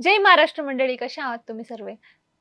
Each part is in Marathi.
जय महाराष्ट्र मंडळी कशा आहात तुम्ही सर्व?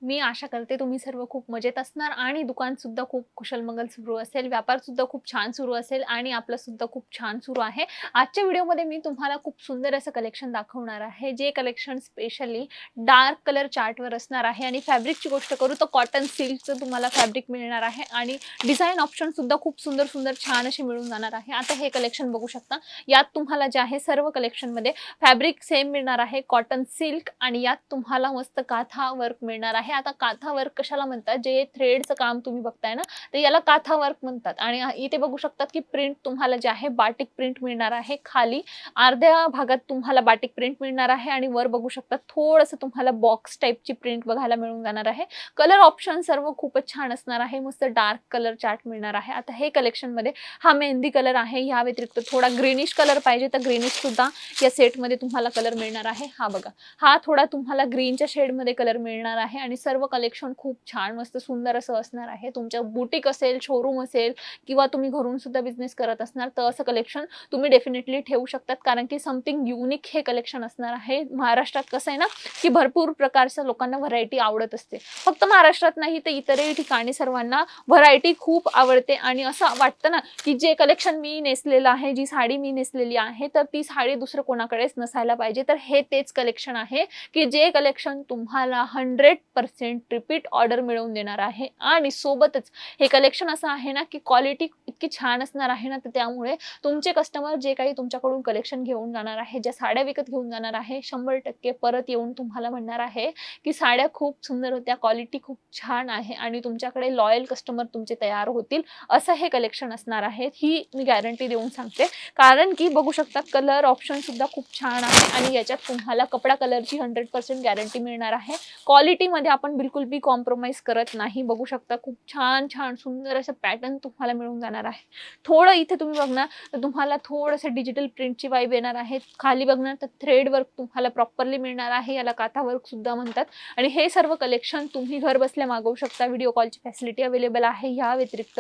मी आशा करते तुम्ही सर्व खूप मजेत असणार आणि दुकान सुद्धा खूप कुशलमंगल सुरू असेल व्यापार सुद्धा खूप छान सुरू असेल आणि आपलं सुद्धा खूप छान सुरू आहे. आजच्या व्हिडिओमध्ये मी तुम्हाला खूप सुंदर असं कलेक्शन दाखवणार आहे जे कलेक्शन स्पेशली डार्क कलर चार्टवर असणार आहे आणि फॅब्रिकची गोष्ट करू तर कॉटन सिल्कचं तुम्हाला फॅब्रिक मिळणार आहे आणि डिझाईन ऑप्शन सुद्धा खूप सुंदर सुंदर छान असे मिळून जाणार आहे. आता हे कलेक्शन बघू शकता. यात तुम्हाला जे आहे सर्व कलेक्शनमध्ये फॅब्रिक सेम मिळणार आहे कॉटन सिल्क आणि यात तुम्हाला मस्त काथा वर्क मिळणार आहे. आता काथा वर्क कशाला म्हणतात? जे थ्रेडचं काम तुम्ही बघताय ना तर याला काथा वर्क म्हणतात. आणि इथे बघू शकतात की प्रिंट तुम्हाला जे आहे बाटिक प्रिंट मिळणार आहे. खाली अर्ध्या भागात तुम्हाला बाटिक प्रिंट मिळणार आहे आणि वर बघू शकतात थोडंसं तुम्हाला बॉक्स टाईपची प्रिंट बघायला मिळून जाणार आहे. कलर ऑप्शन सर्व खूपच छान असणार आहे. मस्त डार्क कलर चार्ट मिळणार आहे. आता हे कलेक्शनमध्ये हा मेहंदी कलर आहे. या व्यतिरिक्त थोडा ग्रीनिश कलर पाहिजे तर ग्रीनिश सुद्धा या सेटमध्ये तुम्हाला कलर मिळणार आहे. हा बघा. हा थोडा तुम्हाला ग्रीनच्या शेडमध्ये कलर मिळणार आहे. आणि सर्व कलेक्शन खूप छान मस्त सुंदर असं असणार आहे. तुमच्या बुटीक असेल शोरूम असेल किंवा तुम्ही घरून सुद्धा बिझनेस करत असणार तर असं कलेक्शन तुम्ही डेफिनेटली ठेवू शकतात. कारण की समथिंग युनिक हे कलेक्शन असणार आहे. महाराष्ट्रात कसं आहे ना की भरपूर प्रकारच्या लोकांना व्हरायटी आवडत असते. फक्त महाराष्ट्रात नाही तर इतरही ठिकाणी सर्वांना व्हरायटी खूप आवडते. आणि असं वाटतं ना की जे कलेक्शन मी नेसलेलं आहे जी साडी मी नेसलेली आहे तर ती साडी दुसरं कोणाकडेच नसायला पाहिजे. तर हे तेच कलेक्शन आहे की जे कलेक्शन तुम्हाला हंड्रेड पर्सेंट रिपीट ऑर्डर मिळवून देणार आहे. आणि सोबतच हे कलेक्शन असं आहे ना की क्वालिटी इतकी छान असणार आहे ना तर त्यामुळे तुमचे कस्टमर जे काही तुमच्याकडून कलेक्शन घेऊन जाणार आहे ज्या साड्या विकत घेऊन जाणार आहे शंभर टक्के परत येऊन तुम्हाला म्हणणार आहे की साड्या खूप सुंदर होत्या क्वालिटी खूप छान आहे आणि तुमच्याकडे लॉयल कस्टमर तुमचे तयार होतील असं हे कलेक्शन असणार आहे. ही मी गॅरंटी देऊन सांगते. कारण की बघू शकता कलर ऑप्शन सुद्धा खूप छान आहे आणि याच्यात तुम्हाला कपडा कलरची हंड्रेड पर्सेंट गॅरंटी मिळणार आहे. क्वालिटीमध्ये आपण बिलकुल बी कॉम्प्रोमाइज करत नाही. बघू शकता खूप छान छान सुंदर असं पॅटर्न तुम्हाला मिळून जाणार आहे. थोडं इथे तुम्ही बघणार तर तुम्हाला थोडंसं डिजिटल प्रिंटची वाईब येणार आहे. खाली बघणार तर थ्रेड वर्क तुम्हाला प्रॉपरली मिळणार आहे. याला काथा वर्क सुद्धा म्हणतात. आणि हे सर्व कलेक्शन तुम्ही घर बसल्या मागवू शकता. व्हिडिओ कॉलची फॅसिलिटी अवेलेबल आहे. ह्या व्यतिरिक्त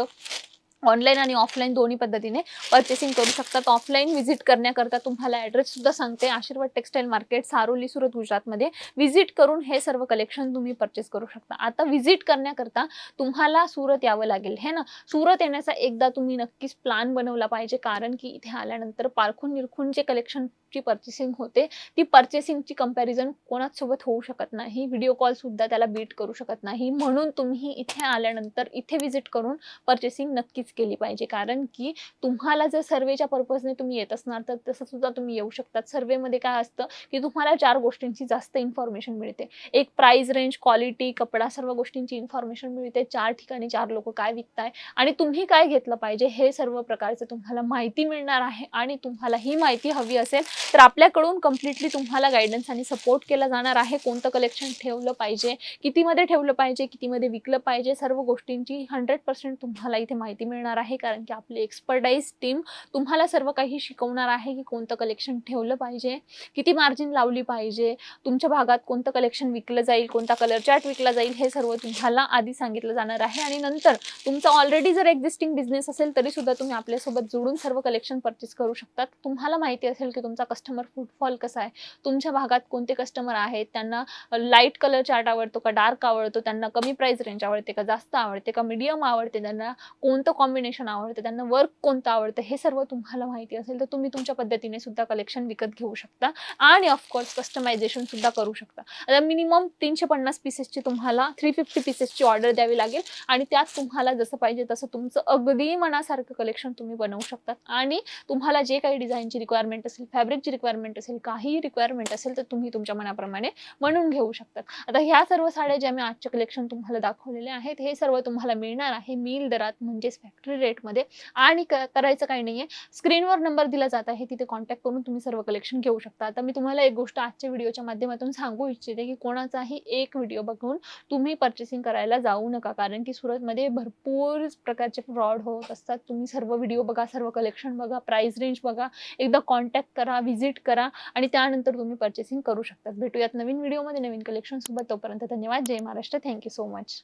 ऑनलाईन आणि ऑफलाईन दोन्ही पद्धतीने परचेसिंग करू शकतात. ऑफलाईन व्हिजिट करण्याकरता तुम्हाला ॲड्रेससुद्धा सांगते. आशीर्वाद टेक्सटाईल मार्केट सारोली सुरत गुजरातमध्ये व्हिजिट करून हे सर्व कलेक्शन तुम्ही परचेस करू शकता. आता व्हिजिट करण्याकरता तुम्हाला सुरत यावं लागेल हे ना? सुरत येण्याचा एकदा तुम्ही नक्कीच प्लॅन बनवला पाहिजे. कारण की इथे आल्यानंतर पारखून निरखून जे कलेक्शन जी पर्चेसिंग होते. ती पर्चेसिंगची कंपॅरिझन कोणासोबत होऊ शकत नाही. व्हिडिओ कॉल सुद्धा त्याला बीट करू शकत नाही. म्हणून तुम्ही इथे आल्यानंतर इथे व्हिजिट करून पर्चेसिंग नक्कीच केली पाहिजे. कारण की तुम्हाला जर सर्वेच्या पर्पजने तुम्ही येत असणार तर तसं सुद्धा तुम्ही येऊ शकतात. सर्वेमध्ये काय असतं की तुम्हाला चार गोष्टींची जास्त इन्फॉर्मेशन मिळते. एक प्राइस रेंज क्वालिटी कपडा सर्व गोष्टींची इन्फॉर्मेशन मिळते. चार ठिकाणी चार लोक काय विकताय आणि तुम्ही काय घेतलं पाहिजे हे सर्व प्रकारचं तुम्हाला माहिती मिळणार आहे आणि तुम्हाला ही माहिती हवी असेल. तर आपल्याकडून कम्प्लिटली तुम्हाला गायडन्स आणि सपोर्ट केला जाणार आहे. कोणतं कलेक्शन ठेवलं पाहिजे कितीमध्ये ठेवलं पाहिजे कितीमध्ये विकलं पाहिजे सर्व गोष्टींची हंड्रेड पर्सेंट तुम्हाला इथे माहिती मिळणार आहे. कारण की आपली एक्सपर्टाईज टीम तुम्हाला सर्व काही शिकवणार आहे की कोणतं कलेक्शन ठेवलं पाहिजे किती मार्जिन लावली पाहिजे तुमच्या भागात कोणतं कलेक्शन विकलं जाईल कोणता कलर चार्ट विकला जाईल हे सर्व तुम्हाला आधी सांगितलं जाणार आहे. आणि नंतर तुमचा ऑलरेडी जर एक्झिस्टिंग बिझनेस असेल तरी सुद्धा तुम्ही आपल्यासोबत जोडून सर्व कलेक्शन परचेस करू शकतात. तुम्हाला माहिती असेल की तुमचा कस्टमर फुटफॉल कसा आहे? तुमच्या भागात कोणते कस्टमर आहेत? त्यांना लाइट कलर चार्ट आवडतो का? डार्क आवडतो? त्यांना कमी प्राईस रेंज आवडते का? जास्त आवडते का? मीडियम आवडते? त्यांना कोणतं कॉम्बिनेशन आवडतं? त्यांना वर्क कोणतं आवडतं? हे सर्व तुम्हाला माहिती असेल तर तुम्ही तुमच्या पद्धतीने सुद्धा कलेक्शन विकत घेऊ शकता. आणि ऑफकोर्स कस्टमायझेशन सुद्धा करू शकता. आता मिनिमम तीनशे पन्नास पीसेसची तुम्हाला थ्री फिफ्टी पीसेसची ऑर्डर द्यावी लागेल. आणि त्यात तुम्हाला जसं पाहिजे तसं तुमचं अगदी मनासारखं कलेक्शन तुम्ही बनवू शकतात आणि तुम्हाला जे काही डिझाईनची रिक्वायरमेंट असेल फॅब्रिक फॅब्रिकची रिक्वायरमेंट असेल काहीही रिक्वायरमेंट असेल तर तुम्ही तुमच्या मनाप्रमाणे म्हणून घेऊ शकतात. आता ह्या सर्व साड्या ज्या मी आजच्या कलेक्शन तुम्हाला दाखवलेल्या आहेत हे सर्व तुम्हाला मिळणार आहे मिल दरात म्हणजेच फॅक्टरी रेटमध्ये आणि करायचं काही नाही आहे स्क्रीनवर नंबर दिला जात आहे तिथे कॉन्टॅक्ट करून तुम्ही सर्व कलेक्शन घेऊ शकता. आता मी तुम्हाला एक गोष्ट आजच्या व्हिडिओच्या माध्यमातून सांगू इच्छिते की कोणाचाही एक व्हिडिओ बघून तुम्ही परचेसिंग करायला जाऊ नका. कारण की सुरतमध्ये भरपूर प्रकारचे फ्रॉड होत असतात. तुम्ही सर्व व्हिडिओ बघा सर्व कलेक्शन बघा प्राइस रेंज बघा. एकदा कॉन्टॅक्ट करा व्हिजिट करा आणि त्यानंतर तुम्ही परचेसिंग करू शकता भेटूयात नवीन व्हिडिओमध्ये नवीन कलेक्शन सोबत. तोपर्यंत धन्यवाद. जय Maharashtra. Thank you so much